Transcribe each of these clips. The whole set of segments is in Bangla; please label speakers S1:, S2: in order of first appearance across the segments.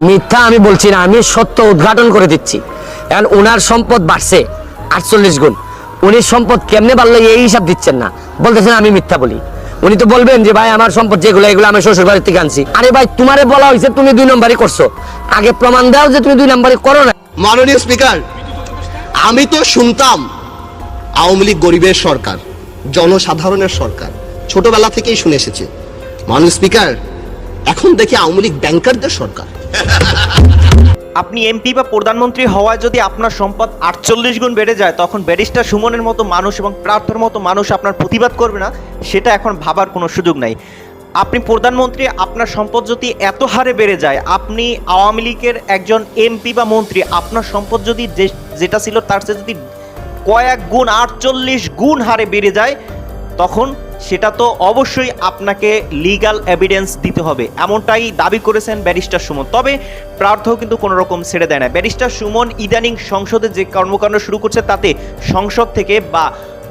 S1: মিথ্যা আমি বলছি না, আমি সত্য উদ্ঘাটন করে দিচ্ছি। এখন ওনার সম্পদ বাড়ছে আটচল্লিশ গুণ। উনি সম্পদ কেমনে বাড়লো এই হিসাব দিচ্ছেন না। বলতেছেন আমি মিথ্যা বলি। উনি তো বলবেন যে, ভাই, আমার সম্পদ যেগুলো, এগুলো আমি শ্বশুর বাড়ির থেকে আনছি। আরে ভাই, তোমারে বলা হয়েছে তুমি দুই নম্বরই করছ। আগে প্রমাণ দাও যে তুমি দুই নম্বরই করো না।
S2: মাননীয় স্পিকার, আমি তো শুনতাম আওয়ামী লীগ গরিবের সরকার, জনসাধারণের সরকার, ছোটবেলা থেকেই শুনে এসেছি। মাননীয় স্পিকার, এখন দেখি আওয়ামী লীগ ব্যাংকারদের সরকার।
S3: আপনি এমপি বা প্রধানমন্ত্রী হওয়ায় যদি আপনার সম্পদ আটচল্লিশ গুণ বেড়ে যায়, তখন ব্যারিস্টার সুমনের মতো মানুষ এবং প্রার্থর মতো মানুষ আপনার প্রতিবাদ করবে না, সেটা এখন ভাবার কোনো সুযোগ নাই। আপনি প্রধানমন্ত্রী, আপনার সম্পদ যদি এত হারে বেড়ে যায়, আপনি আওয়ামী লীগের একজন এমপি বা মন্ত্রী, আপনার সম্পদ যদি যেটা ছিল তার চেয়ে যদি কয়েক গুণ, আটচল্লিশ গুণ হারে বেড়ে যায়, তখন সেটা তো অবশ্যই আপনাকে লিগাল এভিডেন্স দিতে হবে। এমনটাই দাবি করেছেন ব্যারিস্টার সুমন। তবে প্রার্থ কিন্তু কোনো রকম ছেড়ে দেয় না। ব্যারিস্টার সুমন ইদানিং সংসদে যে কর্মকাণ্ড শুরু করছে তাতে সংসদ থেকে বা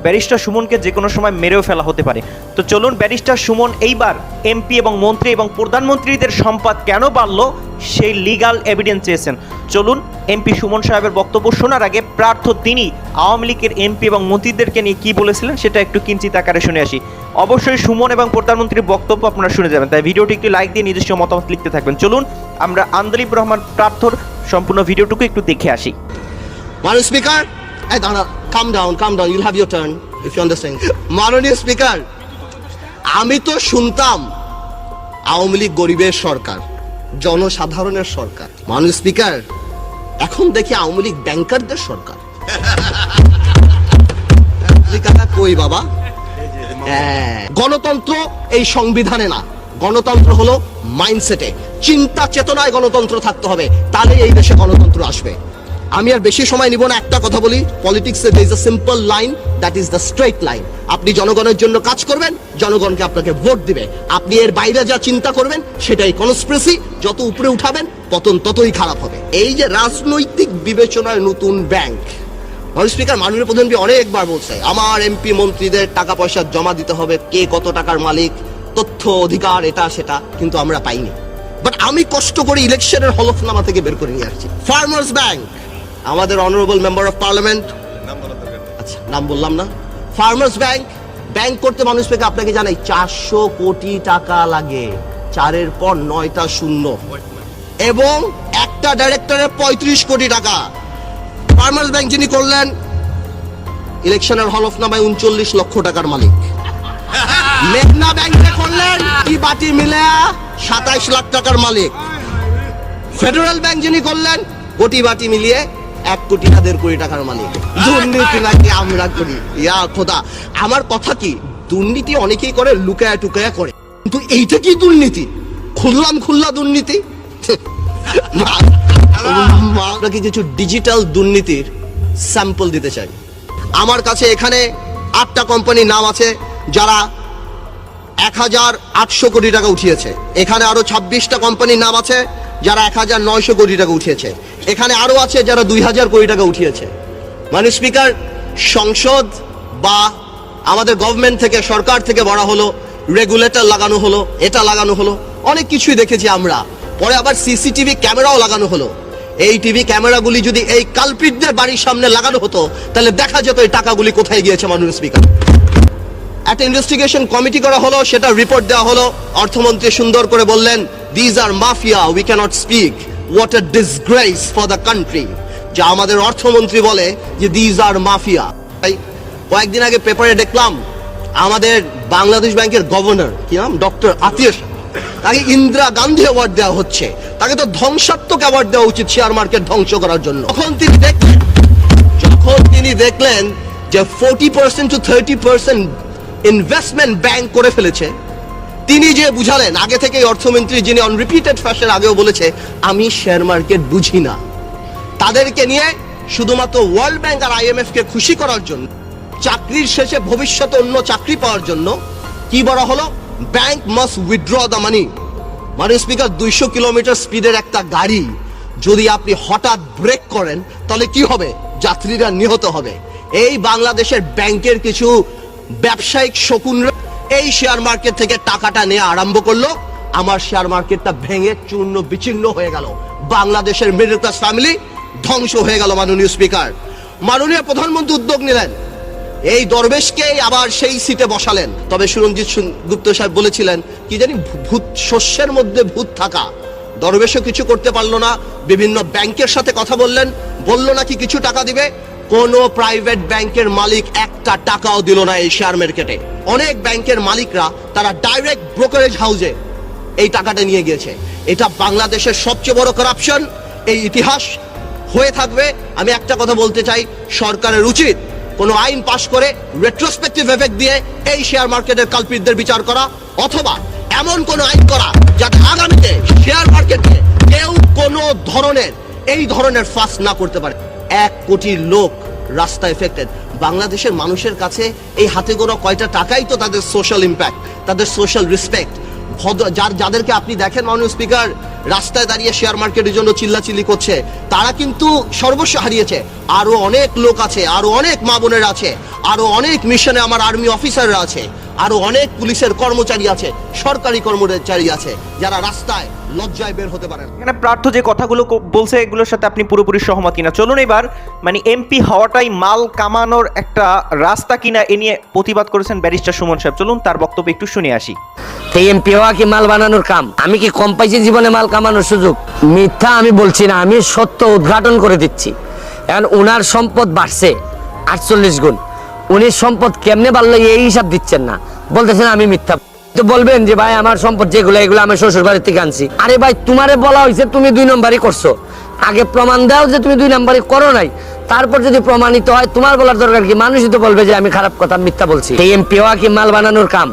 S3: ব্যারিস্টার সুমনকে যে কোনো সময় মেরেও ফেলা হতে পারে। তো চলুন ব্যারিস্টার সুমন এইবার এমপি এবং মন্ত্রী এবং প্রধানমন্ত্রীদের সম্পদ কেন বাড়ল সেই লিগ্যাল এভিডেন্স চেয়েছেন। চলুন এমপি সুমন সাহেবের বক্তব্য শোনার আগে প্রার্থ তিনি আওয়ামী লীগের এমপি এবং মন্ত্রীদেরকে নিয়ে কি বলেছিলেন সেটা একটু কিঞ্চিত আকারে শুনে আসি। অবশ্যই সুমন এবং প্রধানমন্ত্রীর বক্তব্য আপনারা শুনে যাবেন, তাই ভিডিওটি একটু লাইক দিয়ে নিজস্ব মতামত লিখতে থাকবেন। চলুন আমরা আন্দলিব রহমান প্রার্থর সম্পূর্ণ ভিডিওটুকু একটু দেখে আসি।
S2: মাননীয় স্পিকার দাঁড়া calm down calm down you'll have your turn if you understand মাননীয় স্পিকার আমি তো শুনতাম আওয়ামী লীগ গরিবের সরকার জনসাধারণের সরকার। মাননীয় স্পিকার এখন দেখি আওয়ামী লীগ ব্যাংকারদের সরকার। স্পিকারটা কই বাবা? হ্যাঁ, গণতন্ত্র এই সংবিধানে না। গণতন্ত্র হলো মাইন্ডসেটে চিন্তা চেতনায় গণতন্ত্র থাকতে হবে তাহলে এই দেশে গণতন্ত্র আসবে। আমি আর বেশি সময় নিব না, একটা কথা বলি। পলিটিক্সে there is a simple line that is the straight line আপনি জনগণের জন্য কাজ করবেন, জনগণকে আপনাকে ভোট দিবে। আপনি এর বাইরে যা চিন্তা করবেন, সেটাই কনস্প্রেসি যত উপরে উঠাবেন, পতন ততই খারাপ হবে। এই যে রাজনৈতিক বিবেচনায় নতুন ব্যাংক স্পিকার মাননীয় প্রধানমন্ত্রী অনেকবার বলছে, আমার এমপি মন্ত্রীদের টাকা পয়সা জমা দিতে হবে, কে কত টাকার মালিক, তথ্য, অধিকার, এটা, সেটা, কিন্তু আমরা পাইনি। বাট আমি কষ্ট করে ইলেকশনের হলফনামা থেকে বের করে নিয়ে আসছি। ফার্মার্স ব্যাংক আমাদের অনারেবল মেম্বার অফ পার্লামেন্ট আচ্ছা নাম বললাম না। ফার্মার্স ব্যাংক ব্যাংক করতে মানুষ থেকে আপনাকে জানাই, চারশো কোটি টাকা লাগে। চারের পর নয়টা শূন্য। এবং একটা ডাইরেক্টরের পঁয়ত্রিশ কোটি টাকা। ফার্মার্স ব্যাংক যিনি করলেন ইলেকশনের হলফনামায় উনচল্লিশ লক্ষ টাকার মালিক। মেঘনা ব্যাংকে করলেন, কি বাটি মিলে? সাতাইশ লাখ টাকার মালিক। ফেডারেল ব্যাংক যিনি করলেন কোটি বাটি মিলিয়ে এক কোটি না দেড় কোটি টাকার মালিক? দুর্নীতি নাকি আমরা করি? ইয়া খোদা, আমার কথা কি? দুর্নীতি অনেকেই করে, লুকায়া টুকায়া করে। কিন্তু এইটা কি দুর্নীতি? খুললাম খুল্লা দুর্নীতি? আপনাকে কিছু ডিজিটাল দুর্নীতির স্যাম্পল দিতে চাই? আমার কাছে এখানে আটটা কোম্পানির নাম আছে, যারা এক হাজার আটশো কোটি টাকা উঠিয়েছে। এখানে আরও ছাব্বিশটা কোম্পানির নাম আছে যারা এক হাজার নয়শো কোটি টাকা উঠিয়েছে। এখানে আরও আছে যারা দুই হাজার কোটি টাকা উঠিয়েছে। মানে স্পিকার, সংসদ বা আমাদের গভর্নমেন্ট থেকে, সরকার থেকে বলা হলো রেগুলেটর লাগানো হলো, এটা লাগানো হলো, অনেক কিছুই দেখেছি আমরা। পরে আবার সিসিটিভি ক্যামেরাও লাগানো হলো। এই টিভি ক্যামেরাগুলি যদি এই কালপিটদের বাড়ির সামনে লাগানো হতো, তাহলে দেখা যেত এই টাকাগুলি কোথায় গিয়েছে, মাননীয় স্পিকার। একটা ইনভেস্টিগেশন কমিটি করা হলো, সেটা রিপোর্ট দেওয়া হলো। অর্থমন্ত্রী সুন্দর করে বললেন these are mafia we cannot speak what a disgrace for the country যা আমাদের অর্থমন্ত্রী বলে যে দিজ আর মাফিয়া তাই কয়েকদিন আগে পেপারে দেখলাম, আমাদের বাংলাদেশ ব্যাংকের গভর্নর কি নাম? ডক্টর আতিয়াস তাকে ইন্দিরা গান্ধী অ্যাওয়ার্ড দেওয়া হচ্ছে। তাকে তো ধ্বংসাত্মক অ্যাওয়ার্ড দেওয়া উচিত শেয়ার মার্কেট ধ্বংস করার জন্য। তখন তিনি দেখলেন, যখন তিনি দেখলেন যে forty percent to thirty percent investment bank করে ফেলেছে। তিনি যে বুঝালেন, আগে থেকে অর্থমন্ত্রী যিনি অন রিপিটেড ফ্যাশন আগেও বলেছে, আমি শেয়ার মার্কেট বুঝি না। তাদেরকে নিয়ে শুধুমাত্র ওয়ার্ল্ড ব্যাংক আর আইএমএফ কে খুশি করার জন্য, চাকরির শেষে ভবিষ্যতে অন্য চাকরি পাওয়ার জন্য কি বলা হলো? Bank must withdraw the money মানে স্পিকার দুইশো কিলোমিটার স্পিডের একটা গাড়ি, যদি আপনি হঠাৎ ব্রেক করেন, তাহলে কি হবে? যাত্রীরা নিহত হবে। এই বাংলাদেশের ব্যাংকের কিছু ব্যবসায়িক শকুনরা এই শেয়ার মার্কেট থেকে টাকাটা নিয়ে আরম্ভ করল। আমার শেয়ার মার্কেটটা ভেঙে চূর্ণ বিচ্ছিন্ন হয়ে গেল। বাংলাদেশের মিডল ক্লাস ফ্যামিলি ধ্বংস হয়ে গেল মাননীয় স্পিকার মাননীয় প্রধানমন্ত্রী উদ্যোগ নিলেন। এই দরবেশকেই আবার সেই সিটে বসালেন। তবে সুরঞ্জিত গুপ্ত সাহেব বলেছিলেন, কি জানি ভূত শস্যের মধ্যে ভূত থাকা। দরবেশও কিছু করতে পারল না। বিভিন্ন ব্যাংকের সাথে কথা বললেন। বলল নাকি কিছু টাকা দিবে। কোনো প্রাইভেট ব্যাংকের মালিক একটা টাকাও দিল না এই শেয়ার মার্কেটে অনেক ব্যাংকের মালিকরা তারা ডাইরেক্ট ব্রোকারেজ হাউসে এই টাকাটা নিয়ে গিয়েছে। এটা বাংলাদেশের সবচেয়ে বড় করাপশন এই ইতিহাস হয়ে থাকবে। আমি একটা কথা বলতে চাই, সরকারের উচিত কোনো আইন পাশ করে রেট্রোস্পেক্টিভ এফেক্ট দিয়ে এই শেয়ার মার্কেটের কালপিটদের বিচার করা, অথবা এমন কোন আইন করা যাতে আগামীতে শেয়ার মার্কেটে কেউ কোনো ধরনের, এই ধরনের ফাঁস না করতে পারে। এক কোটি লোক রাস্তা এফেক্টেড বাংলাদেশের মানুষের কাছে এই হাতে গোনা কয়টা টাকাই তো তাদের সোশ্যাল ইম্প্যাক্ট তাদের সোশ্যাল রেসপেক্ট যার, যাদেরকে আপনি দেখেন, মাননীয় স্পিকার রাস্তায় দাঁড়িয়ে শেয়ার মার্কেটের জন্য চিল্লাচিল্লি করছে, তারা কিন্তু সর্বস্ব হারিয়েছে। আরও অনেক লোক আছে, আরও অনেক মা বোনেরা আছে, আরও অনেক মিশনে আমার আর্মি অফিসাররা আছে। আরও অনেক পুলিশের কর্মচারী আছে সরকারি কর্মচারী আছে যারা রাস্তায় লজ্জায় বের হতে পারে না
S3: এখানে প্রার্থ যে কথাগুলো বলছে এগুলোর সাথে আপনি পুরোপুরি সহমত কিনা। চলুন এবার মানে এমপি হওয়াটাই মাল কামানোর একটা রাস্তা কিনা এ নিয়ে প্রতিবাদ করেছেন ব্যারিস্টার সুমন সাহেব। চলুন তার বক্তব্য একটু শুনে আসি।
S1: এই এমপি হওয়া কি মাল বানানোর কাম? আমি কি কম পাইছি জীবনে মাল কামানোর সুযোগ? মিথ্যা আমি বলছি না আমি সত্য উদ্ঘাটন করে দিচ্ছি। এখন উনার সম্পদ বাড়ছে আটচল্লিশ গুণ। উনি সম্পদ কেমনে বাড়লো এই হিসাব দিচ্ছেন না। বলতেছেন আমি মিথ্যা। তো বলবেন যে, ভাই, আমার সম্পদ যেগুলো, এগুলো আমি শ্বশুর বাড়ির থেকে আনছি। আরে ভাই, তোমারে বলা হয়েছে তুমি দুই নম্বরই করছ। আগে প্রমাণ দাও যে তুমি দুই নম্বরই করো নাই। তারপর যদি প্রমাণিত হয়, তোমার বলার দরকার কি? মানুষই তো বলবে যে, আমি খারাপ কথা, মিথ্যা বলছি। এই এমপি হওয়া কি মাল বানানোর কাম?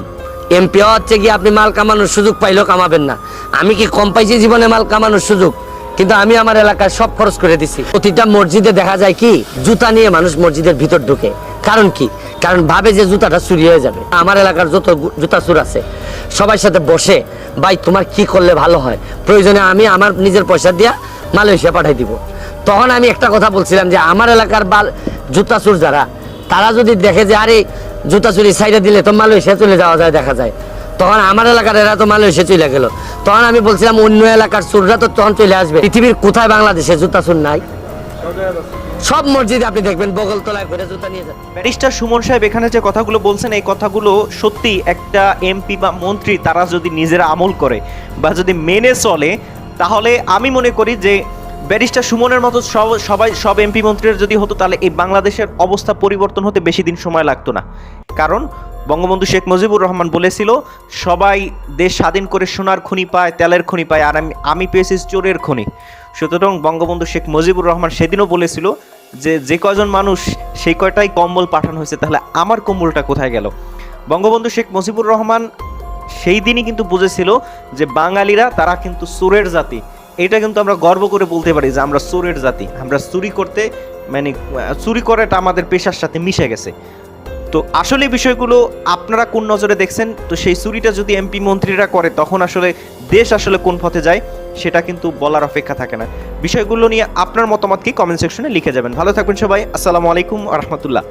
S1: এমপি হচ্ছে কি আপনি মাল কামানোর সুযোগ পাইলেও কামাবেন না। আমি কি কম পাইছি জীবনে মাল কামানোর সুযোগ? কিন্তু আমি আমার এলাকায় সব খরচ করে দিছি। প্রতিটা মসজিদে দেখা যায় কি, জুতা নিয়ে মানুষ মসজিদের ভিতর ঢুকে। কারণ কি? কারণ ভাবে যে জুতাটা চুরি হয়ে যাবে। আমার এলাকার যত জুতা চুর আছে সবার সাথে বসে, ভাই, তোমার কি করলে ভালো হয়? প্রয়োজনে আমি আমার নিজের পয়সা দিয়া মালয়েশিয়া পাঠাই দিব। তখন আমি একটা কথা বলছিলাম যে, আমার এলাকার বাল জুতা চুর যারা, তারা যদি দেখে যে, আরে, জুতা চুরি সাইডে দিলে তো মালয়েশিয়া চলে যাওয়া যায়, দেখা যায়। তখন আমার এলাকার এরা তো মালয়েশিয়া চলে গেল। তখন আমি বলছিলাম, অন্য এলাকার চুররা তো তখন চলে আসবে। পৃথিবীর কোথায় বাংলাদেশে জুতা চুর নাই? সব মসজিদে আপনি দেখবেন বগল তলায় করে জুতা নিয়ে যান।
S3: ব্যারিস্টার সুমন সাহেব, এখানে যে কথাগুলো বলছেন, এই কথাগুলো সত্যি একটা এমপি বা মন্ত্রী, তারা যদি নিজেরা আমল করে বা যদি মেনে চলে, তাহলে আমি মনে করি যে ব্যারিস্টার সুমনের মতো সব, সবাই, সব এমপি মন্ত্রীর যদি হতো, তাহলে এই বাংলাদেশের অবস্থা পরিবর্তন হতে বেশি দিন সময় লাগতো না। কারণ বঙ্গবন্ধু শেখ মুজিবুর রহমান বলেছিল, সবাই দেশ স্বাধীন করে সোনার খনি পায়, তেলের খনি পায়, আর আমি আমি পেয়েছি চোরের খনি। সুতরাং বঙ্গবন্ধু শেখ মুজিবুর রহমান সেদিনও বলেছিল যে যে কজন মানুষ সেই কয়টাই কম্বল পাঠানো হয়েছে, তাহলে আমার কম্বলটা কোথায় গেল? বঙ্গবন্ধু শেখ মুজিবুর রহমান সেই দিনই কিন্তু বুঝেছিল যে, বাঙালিরা তারা কিন্তু সুরের জাতি। এটা কিন্তু আমরা গর্ব করে বলতে পারি যে, আমরা সুরের জাতি। আমরা চুরি করতে মানে চুরি করাটা আমাদের পেশার সাথে মিশে গেছে। তো আসলে বিষয়গুলো আপনারা কোন নজরে দেখছেন? তো সেই চুরিটা যদি এমপি মন্ত্রীরা করে, তখন আসলে দেশ আসলে কোন পথে যায়? সেটা কিন্তু বলার অপেক্ষা থাকে না। বিষয়গুলো নিয়ে আপনার মতামত কি? কমেন্ট সেকশনে লিখে যাবেন। ভালো থাকবেন সবাই। আসসালামু আলাইকুম রহমতুল্লাহ।